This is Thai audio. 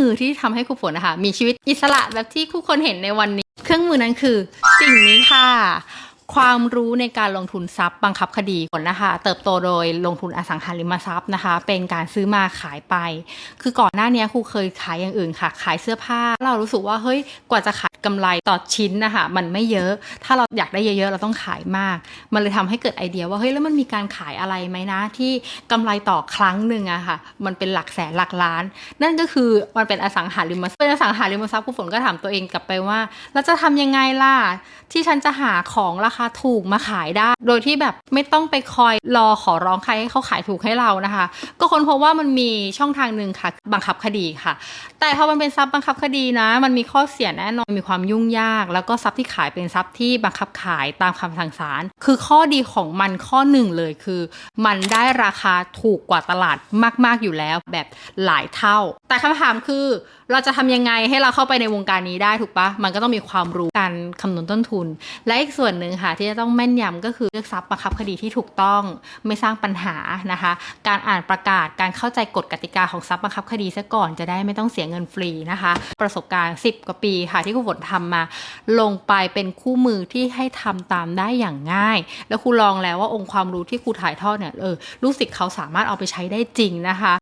มือที่ทำให้ครูฝนนะคะ มีชีวิตอิสระแบบที่คู่คนเห็นในวันนี้ เครื่องมือนั้นคือ สิ่งนี้ค่ะ ความรู้ในการลงทุนทรัพย์บังคับคดีผลนะคะ เติบโตโดยลงทุนอสังหาริมทรัพย์นะคะ เป็นการซื้อมาขายไป คือก่อนหน้านี้ครูเคยขายอย่างอื่นค่ะ ขายเสื้อผ้า เรารู้สึกว่าเฮ้ยกว่าจะขาย กำไรต่อชิ้นนะคะมันไม่เยอะ ถ้าเราอยากได้เยอะๆ เราต้องขายมาก มันเลยทำให้เกิดไอเดียว่าเฮ้ยแล้วมันมีการขายอะไรไหมนะ ที่กำไรต่อครั้งหนึ่งอะค่ะ มันเป็นหลักแสนหลักล้าน นั่นก็คือมันเป็นอสังหาริมทรัพย์เป็นอสังหาริมทรัพย์ผู้ฝนก็ถามตัวเองกลับไปว่าเราจะทำยังไงล่ะที่ฉันจะหาของราคาถูกมาขายได้ โดยที่แบบไม่ต้องไปคอยรอขอร้องใครให้เขาขายถูกให้เรานะคะ ก็ค้นพบว่ามันมีช่องทางหนึ่งค่ะ บังคับคดีค่ะ แต่พอมันเป็นทรัพย์บังคับคดีนะ มันมีข้อเสียแน่นอนมีความความยุ่งยาก แล้วก็ทรัพย์ที่ขายเป็นทรัพย์ที่บังคับขายตามคำสั่งศาลคือข้อดีของมันข้อหนึ่งเลยคือ มันได้ราคาถูกกว่าตลาดมาก ๆอยู่แล้วแบบหลายเท่า แต่คำถามคือเราจะทำยังไงให้เราเข้าไปในวงการนี้ได้ถูกปะมันก็ต้องมีความรู้การคำนวณต้นทุน และอีกส่วนหนึ่งค่ะที่จะต้องแม่นยำก็คือเลือกทรัพย์บังคับคดีที่ถูกต้องไม่สร้างปัญหานะคะ การอ่านประกาศการเข้าใจกฎกติกาของทรัพย์บังคับคดีซะก่อนจะได้ไม่ต้องเสียเงินฟรีนะคะ ประสบการณ์ 10 กว่าปีค่ะที่ครูฝนทำมา ลงไปเป็นคู่มือที่ให้ทำตามได้อย่างง่าย แล้วครูลองแล้วว่าองค์ความรู้ที่ครูถ่ายทอดเนี่ยเออลูกศิษย์เขาสามารถเอาไปใช้ได้จริงนะคะ